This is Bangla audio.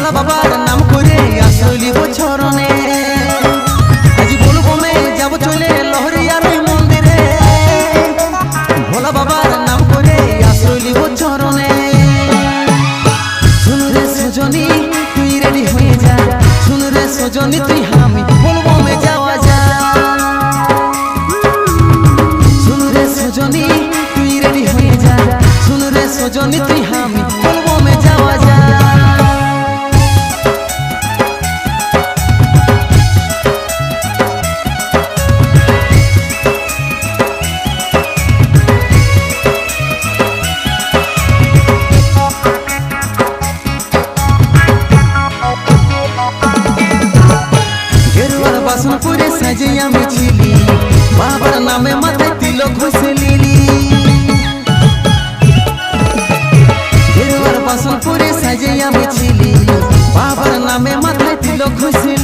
ভোলা বাবার নাম করে আসলি বছরনে যাব চলে লহরিয়ার মন্দিরে। বাবার নাম করে আসলি বছরনে। শুন রে তুই রেডি হয়ে যা। শুন রে তুই আমি যাওয়া যা। শুন রে সজনী, তুই রেডি হয়ে যা। শুন রে তুই পরে সাজে আমি ছিলি বাবার নামে মাথায় তিলক হয়েছে লিলি বাসন পরে সাজে আমি ছিলি বাবার নামে মাথায় তিলক ঘষে